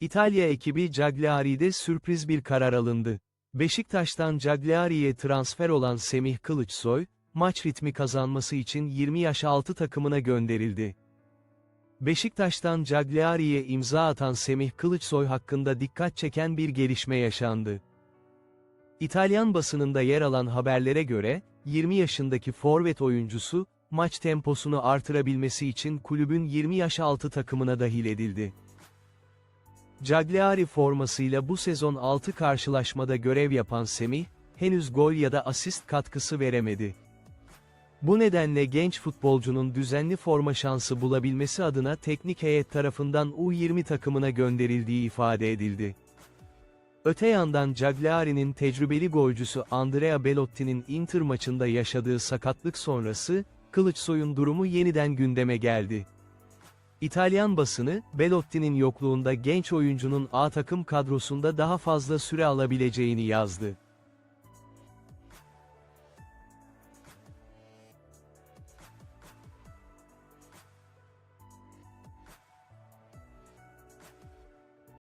İtalya ekibi Cagliari'de sürpriz bir karar alındı. Beşiktaş'tan Cagliari'ye transfer olan Semih Kılıçsoy, maç ritmi kazanması için 20 yaş altı takımına gönderildi. Beşiktaş'tan Cagliari'ye imza atan Semih Kılıçsoy hakkında dikkat çeken bir gelişme yaşandı. İtalyan basınında yer alan haberlere göre, 20 yaşındaki forvet oyuncusu, maç temposunu artırabilmesi için kulübün 20 yaş altı takımına dahil edildi. Cagliari formasıyla bu sezon 6 karşılaşmada görev yapan Semih, henüz gol ya da asist katkısı veremedi. Bu nedenle genç futbolcunun düzenli forma şansı bulabilmesi adına teknik heyet tarafından U20 takımına gönderildiği ifade edildi. Öte yandan Cagliari'nin tecrübeli golcüsü Andrea Belotti'nin Inter maçında yaşadığı sakatlık sonrası, Kılıçsoy'un durumu yeniden gündeme geldi. İtalyan basını, Belotti'nin yokluğunda genç oyuncunun A takım kadrosunda daha fazla süre alabileceğini yazdı.